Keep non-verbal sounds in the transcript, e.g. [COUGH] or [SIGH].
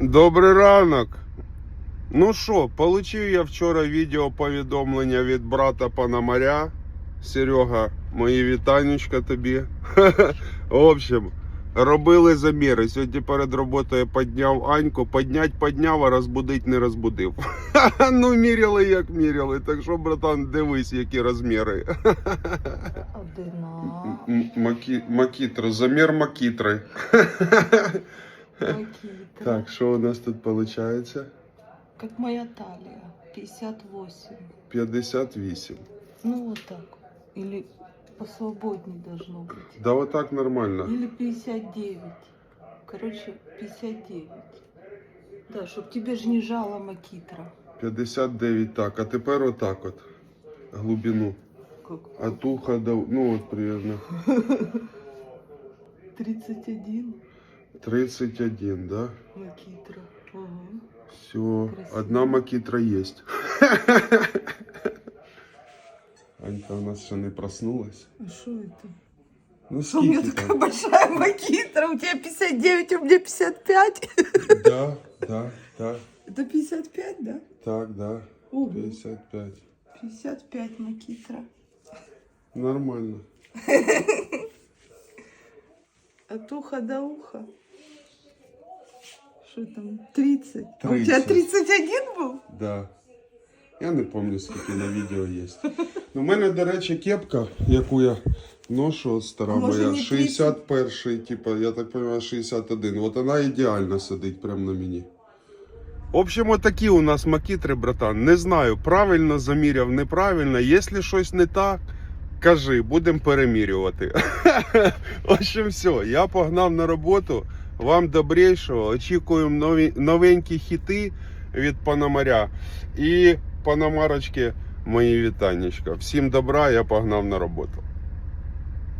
Добрий ранок. Ну що, получив я вчора відео повідомлення від брата Пономаря. Серега, мої вітанечка тобі. [LAUGHS] В общем, робили заміри. Сьогодні перед роботою підняв Аньку. Піднять підняв, а розбудить не розбудив. [LAUGHS] ну, міряли як міряли. Так що, братан, дивись, які розміри. Одина. Макітра, замір макітри. [LAUGHS] Так, що у нас тут виходить? Как моя талия. 58. 58. Ну вот так. Или посвободнее должно быть. Да вот так нормально. Или 59. Короче, 59. Да, чтоб тебе же не жала макитра. 59 так, а тепер отак от. Глибину. Как? От уха до... Ну от примерно. [LAUGHS] 31 31, да? макитра. Ага. Все. Красиво. Одна макітра есть. [LAUGHS] Анька у нас ще не проснулась. А что это? Ну У меня такая там? большая макитра. У тебя 59, у меня 55. [LAUGHS] Да, да, да. Это 55, да? Так, да. Ого. 55. 55 макитра. Нормально. [LAUGHS] От уха до уха. Что там? 30. А у тебя 30. 31 был? Да. Я не пам'ятаю, скільки на відео є. Ну, у мене, до речі, кепка, яку я ношу от стара може, моя. не 61, типа, я так розумію, 61. От вона ідеально сидить прямо на мені. В общем, отакі у нас макітри, братан. Не знаю, правильно заміряв, неправильно. Якщо щось не так, кажи, будемо перемірювати. [LAUGHS] В общем, все, я погнав на роботу. Вам добрейшого. Очікуємо нові, новенькі хіти від Пономаря. І Пономарочки, мої вітаннячка. Всім добра, я погнав на роботу.